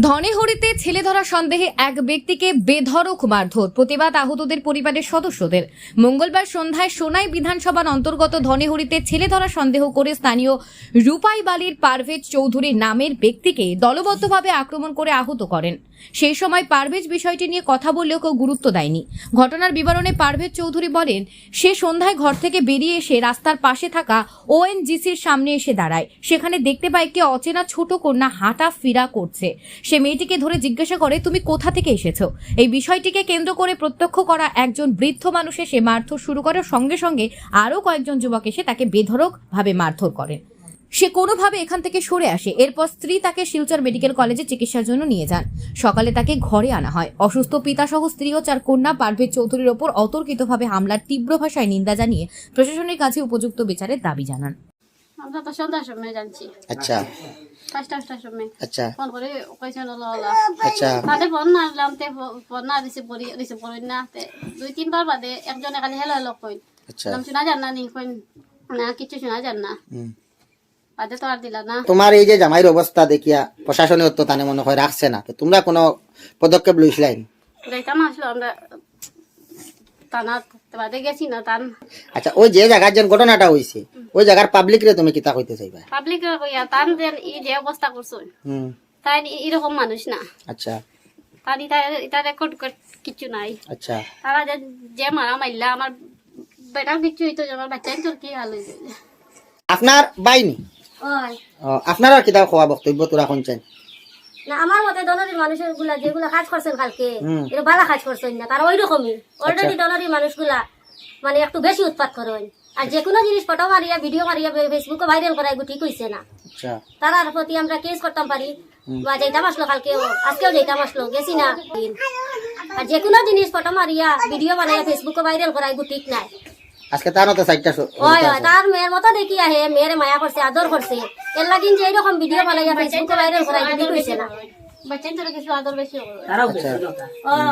ধনেহরিতে ছেলে ধরা সন্দেহে এক ব্যক্তিকে বেধড়ক মারধর। প্রতিবাদ আহতদের পরিবারের সদস্যদের। মঙ্গলবার সন্ধ্যায় সোনাই বিধানসভার অন্তর্গত ধনেহরিতে ছেলে ধরা সন্দেহ করে স্থানীয় রূপাই বালির পারভেজ চৌধুরী নামের ব্যক্তিকে দলবদ্ধভাবে আক্রমণ করে আহত করেন। সেই সময় পারভেজ বিষয়টি নিয়ে কথা বললেও কেউ গুরুত্ব দেয়নি। ঘটনার বিবরণে পারভেজ চৌধুরী বলেন, সে সন্ধ্যায় ঘর থেকে বেরিয়ে এসে রাস্তার পাশে থাকা ওএনজিসির সামনে এসে দাঁড়ায়। সেখানে দেখতে পায় একটি অচেনা ছোট কন্যা হাঁটা ফিরা করছে। সে মেয়েটিকে ধরে জিজ্ঞাসা করে, তুমি কোথা থেকে এসেছ? এই বিষয়টিকে কেন্দ্র করে প্রত্যক্ষ করা একজন বৃদ্ধ মানুষ এসে মারধর শুরু করে, সঙ্গে সঙ্গে আরও কয়েকজন যুবক এসে তাকে বেধরকভাবে মারধর করেন। সে কোনোভাবে এখান থেকে সরে আসে। এরপর স্ত্রী তাকে শিলচর মেডিকেল কলেজে চিকিৎসার জন্য নিয়ে যান। সকালে তাকে ঘরে আনা হয়। অসুস্থ পিতাসহ স্ত্রী ও চার কন্যা পারভেজ চৌধুরীর ওপর অতর্কিতভাবে হামলার তীব্র ভাষায় নিন্দা জানিয়ে প্রশাসনের কাছে উপযুক্ত বিচারের দাবি জানান। আমরা তো সন্ধ্যার সময় জানছি। আচ্ছা। পাঁচটা পাঁচটার সময়। আচ্ছা। ফোন করে কইছেন আচ্ছা। তাতে ফোন তে ফোন না রিসিভ করি রিসিভ করি না দুই তিনবার বাদে একজনে খালি হেলো হেলো কইন। আচ্ছা। নাম শোনা যান না নি কইন না কিছু শোনা যান না। বাদে তো আর দিলা না। তোমার এই যে জামাইয়ের অবস্থা দেখিয়া প্রশাসনের তো তানে মনে হয় রাখছে না তো তোমরা কোনো পদক্ষেপ লইছিলাই? যাইতাম আসলো আমরা বাদে গেছি না টান আচ্ছা ওই যে জায়গার যে ঘটনাটা হইছে ওই জায়গার পাবলিক রে তুমি কিতা কইতে চাইবা? পাবলিক কইয়া টান যেন ই যে অবস্থা করছ হুম। তাই এরকম মানুষ না। আচ্ছা। তার ইটা এটা রেকর্ড কিছু নাই। আচ্ছা। তারা যে যে মারা মারলা আমার বেটার কিছু হইতো আমার বাচ্চাই তোর কি হাল হইছে? আপনার বাইনি ওই। আপনার আর কিতা খোয়া বক্তব্য তোরা শুনছেন? না আমার মতে দলরি মানুষেরগুলা যেগুলা কাজ করছেন কালকে। এটা বালা কাজ করছেন না তারা ওই রকমই অলরেডি দলরি মানুষগুলা মানে একটু বেশি উৎপাত করেন। আর যে কোনো জিনিস ফটো মারিয়া ভিডিও মারিয়া ফেসবুকে ভাইরাল করা এগুলো ঠিক হইছে না। আচ্ছা। তারার প্রতি আমরা কেস করতাম পারি বা যাইতাম আসলো কালকেও আজকেও যাইতাম আসলো গেছি না। আর যে কোনো জিনিস ফটো মারিয়া ভিডিও বানাইয়া ফেসবুকে ভাইরাল করা এগুলো ঠিক নাই। আজকে তার মতো চারটা ওই তার মেয়ের মতো দেখি আহে মেয়ের মায়া করছে আদর করছে। এর লাগিন যে এরকম ভিডিও বানাইয়া ফেসবুকে ভাইরাল করা হইছে না। বাচ্চা তোর কিছু আদর বেশি করে আচ্ছা ওই